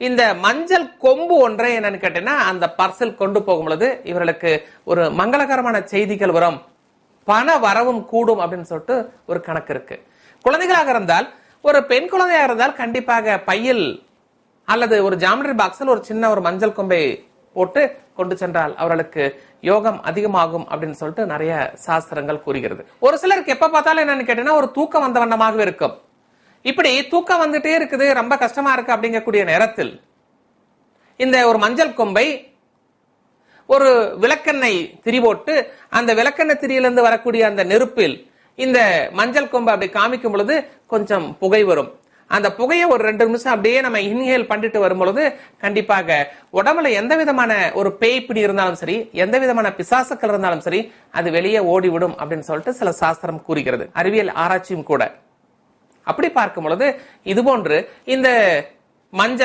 இந்த மஞ்சள் கொம்பு ஒன்றை என்னன்னு கேட்டீங்கன்னா அந்த பார்சல் கொண்டு போகும் பொழுது இவர்களுக்கு ஒரு மங்களகரமான செய்திகள் வரும். பண வரவும் கூடும் அப்படின்னு சொல்லிட்டு ஒரு கணக்கு இருக்கு. குழந்தைகளாக இருந்தால் ஒரு பெண் குழந்தையாக இருந்தால் கண்டிப்பாக பையில் அல்லது ஒரு ஜாமெட்ரி பாக்ஸில் ஒரு சின்ன ஒரு மஞ்சள் கொம்பை போட்டு கொண்டு சென்றால் அவர்களுக்கு யோகம் அதிகமாகும் அப்படின்னு சொல்லிட்டு நிறைய சாஸ்திரங்கள் கூறுகிறது. ஒரு சிலருக்கு எப்ப பார்த்தாலும் என்னன்னு கேட்டீங்கன்னா ஒரு தூக்கம் வந்த வண்ணமாகவே இருக்கும். இப்படி தூக்கம் வந்துட்டே இருக்குது ரொம்ப கஷ்டமா இருக்கு அப்படிங்கக்கூடிய நேரத்தில் இந்த ஒரு மஞ்சள் கொம்பை ஒரு விளக்கெண்ணெய் திரி போட்டு அந்த விளக்கெண்ணெய் திரியிலிருந்து வரக்கூடிய அந்த நெருப்பில் இந்த மஞ்சள் கொம்பை அப்படி காமிக்கும் பொழுது கொஞ்சம் புகை வரும். அந்த புகையை ஒரு ரெண்டு நிமிஷம் அப்படியே நம்ம இன்ஹேல் பண்ணிட்டு வரும் பொழுது கண்டிப்பாக உடம்புல எந்த விதமான ஒரு பேய் பிடி இருந்தாலும் சரி எந்த விதமான பிசாசுக்கள் இருந்தாலும் சரி அது வெளியே ஓடிவிடும் அப்படின்னு சொல்லிட்டு சில சாஸ்திரம் கூறுகிறது. அறிவியல் ஆராய்ச்சியும் கூட. அப்படி பார்க்கும் பொழுது இது போன்று இந்த மஞ்சள்